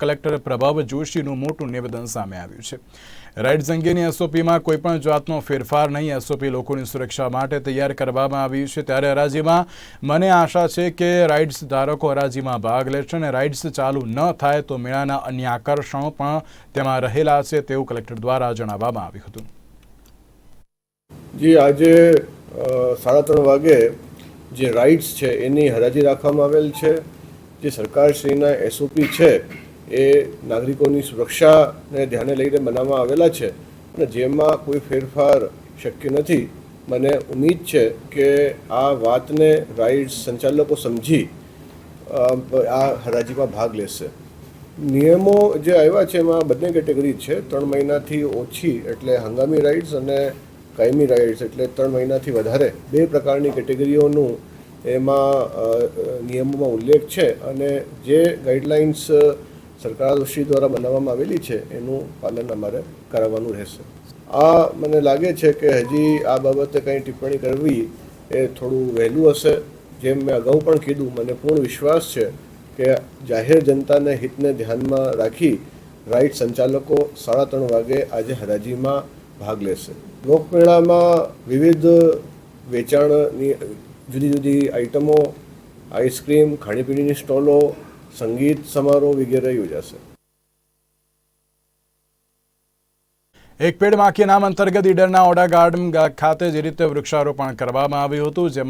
Collector પ્રભાવ જોશીનું મોટું નિવેદન સામે આવ્યું છે. રાઇડ્સ અંગેની એસઓપીમાં કોઈપણ જાતનો ફેરફાર નહીં. એસઓપી લોકોની સુરક્ષા માટે તૈયાર કરવામાં આવી છે. ત્યારે હરાજીમાં મને આશા છે કે રાઇડ્સ ધારકો હરાજીમાં ભાગ લેશે અને રાઇડ્સ ચાલુ ન થાય તો મેળાના અન્ય આકર્ષણો પણ તેમાં રહેલા છે તેવું કલેક્ટર દ્વારા જણાવવામાં આવ્યું હતું. જી, આજે સાડા ત્રણ વાગે જે રાઇડ્સ છે એની હરાજી રાખવામાં આવેલ છે. જે સરકારશ્રીના એસઓપી છે એ નાગરિકોની સુરક્ષાને ધ્યાને લઈને બનાવવામાં આવેલા છે. અને જેમાં કોઈ ફેરફાર શક્ય નથી, મને ઉમીદ છે કે આ વાતને રાઇડ્સ સંચાલકો સમજી આ હરાજીમાં ભાગ લેશે. નિયમો જે આવ્યા છે એમાં બંને કેટેગરી છે, ત્રણ મહિનાથી ઓછી એટલે હંગામી રાઇડ્સ અને કાયમી રાઇડ્સ એટલે ત્રણ મહિનાથી વધારે. બે પ્રકારની કેટેગરીઓનું એમાં નિયમોમાં ઉલ્લેખ છે અને જે ગાઈડલાઇન્સ સરકારશ્રી દ્વારા બનાવવામાં આવેલી છે, એનું પાલન અમારે કરાવવાનું રહેશે. આ મને લાગે છે કે હજી આ બાબતે કંઈ ટિપ્પણી કરવી એ થોડું વહેલું હશે. જેમ મેં અગાઉ પણ કીધું, મને પૂર્ણ વિશ્વાસ છે કે જાહેર જનતાને હિતને ધ્યાનમાં રાખી રાઇડ સંચાલકો સાડા ત્રણ વાગે આજે હરાજીમાં ભાગ લેશે. લોકમેળામાં વિવિધ વેચાણની જુદી જુદી આઇટમો આઈસ્ક્રીમ, ખાણીપીણીની સ્ટોલો સંગીત સમારોહ વગેરે યોજાશે. એક પેડ માખી નામ અંતર્ગત ઈડરના ઓડા ગાર્ડન ખાતે જે રીતે વૃક્ષારોપણ કરવામાં આવ્યું હતું, જેમાં